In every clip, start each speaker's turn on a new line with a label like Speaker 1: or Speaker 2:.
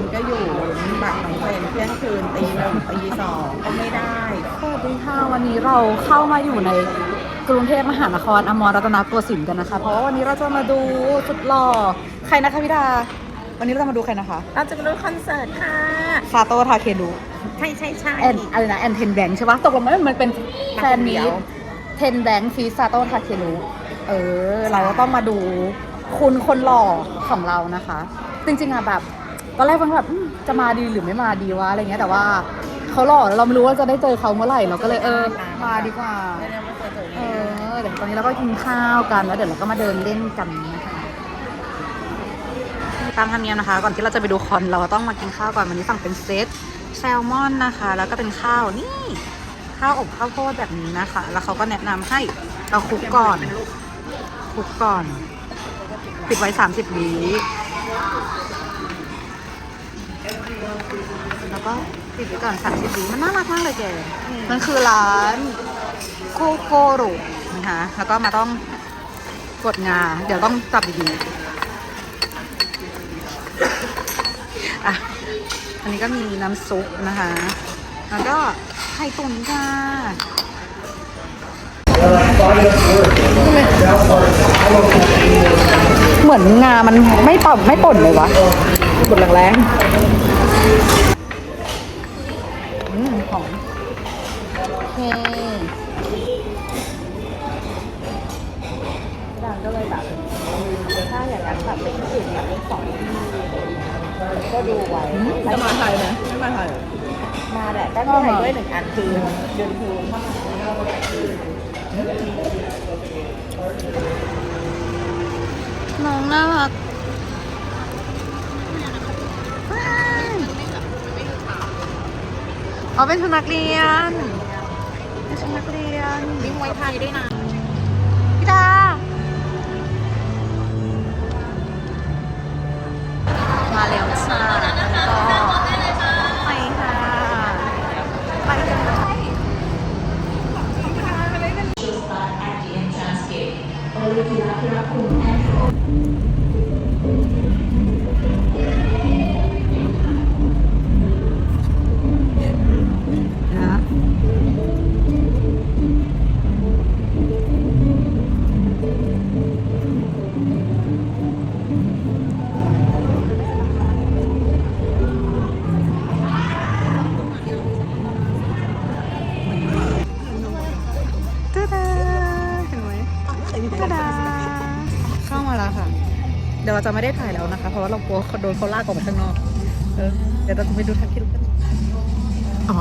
Speaker 1: นก็อยู่ลุ้นบัตรน้องเฟรนเที่ยงคืนตีหนึ่งตีสองก็ไม่ได้
Speaker 2: สวัสดีค่ะวันนี้เราเข้ามาอยู่ในกรุงเทพมหานครอมรรัตนโกสินทร์กันนะคะ เพราะว่าวันนี้เราจะมาดูสุดหล่อใครนะคะพี่ดา วันนี้เราจะมาดูใครนะคะ
Speaker 1: เราจะมาดูคอนเสิร์ตค่ะ
Speaker 2: ซาโตะทาเคดุ
Speaker 1: ใช่ใช่ใช่
Speaker 2: แอนอะไรนะแอนเทนแบงใช่ปะตกลงมันมันเป็นแฟนมี
Speaker 1: เดียว
Speaker 2: เทนแบงฟีซาโตะทาเคดุเออ เราก็ต้องมาดูคุณคนหล่อของเรานะคะ จริงๆอะแบบ ตอนแรกมันแบบจะมาดีหรือไม่มาดีวะอะไรเงี้ยแต่ว่าเขาหล่อเราไม่รู้ว่าจะได้เจอเขาเมื่อไหร่เราก็เลยเออมาดีกว่า
Speaker 1: เรียกว่าเจอ
Speaker 2: เออเดี๋ยวตอนนี้เราก็กินข้าวกันแล้วเดี๋ยวเราก็มาเดินเล่นกันนะคะตามธรรมเนียมนะคะ ก่อนที่เราจะไปดูคอนเราต้องมากินข้าวก่อนวันนี้สั่งเป็นเซตแซลมอนนะคะ แล้วก็เป็นข้าวนี่ข้าวอบข้าวโพดแบบนี้นะคะ แล้วเขาก็แนะนำให้เราคลุกก่อนคลุกก่อน ปิดไว้ 30วิ แล้วก็ปิดไว้ก่อน30วิมันน่ารักมากเลยแก มันคือร้านโคโกรุนะคะแล้วก็มาต้องกดงา เดี๋ยวต้องจับดีๆอะอันนี้ก็มีน้ำซุปนะคะ แล้วก็ไข่ตุ๋นค่ะเหมือนงามันไม่ป่นไม่ป่นเลยวะป่นแรงๆ อืมหอมโอเคดังก็เลยแบบถ้าอย่างนั้นแบบเป็นอื่นแบบเป็นสองที่ก็ดูไว้
Speaker 1: จะมาไทยไหมไม่มาไทย
Speaker 2: มาแหละก็
Speaker 1: ก็
Speaker 2: มี
Speaker 1: ถ่า
Speaker 2: ไทย
Speaker 1: ด้วยหนึ่งอันคือเดือนคูณเข้ามา
Speaker 2: น้องน่ารัก อ๋อเป็นสุนัขเรียนเป็นสุนัขเรียน
Speaker 1: มีมวยไทยด้วยนะ
Speaker 2: พี่ดามาเร็วจ้าก็ไปค่ะไปกันเลยนะ เข้ามาแล้วค่ะ เดี๋ยวเราจะไม่ได้ถ่ายแล้วนะคะ เพราะว่าเรากลัวเขาโดนเขาลากออกไปข้างนอก เออ เดี๋ยวเราจะไปดูทักทิลกัน
Speaker 1: อ๋อ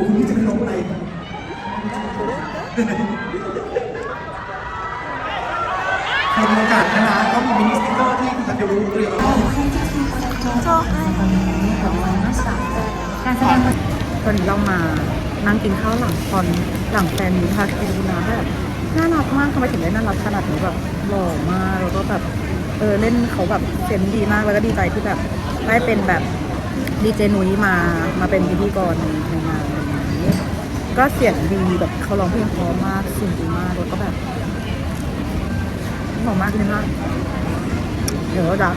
Speaker 3: โหคุณพี่จะไปลงอะไรใครมีโอกาสนะฮะก็มีมินิสติกเกอร์ที่คุณจะรู้เรียน
Speaker 2: การแสดงตอนนี้เรามานั่งกินข้าวหลังคอนหลังแฟนมีพาคิวนะแบบน่ารักมากทำไมถึงได้น่ารักขนาดนี้แบบหล่อมากแล้วก็แบบเออเล่นเขาแบบเซนดีมากแล้วก็ดีใจที่แบบได้เป็นแบบ ดีเจนุ้ยมามาเป็นพิธีกรในในงานอะไรอย่างนี้ก็เสียงดีแบบเขาร้องเพลงเพราะมากเสียงดีมากแล้วก็แบบหอมมากเลยมากเดี๋ยวจะ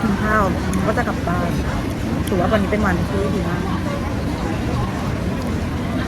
Speaker 2: กินข้าวก็จะกลับบ้านถือว่าวันนี้เป็นวันที่ดีมาก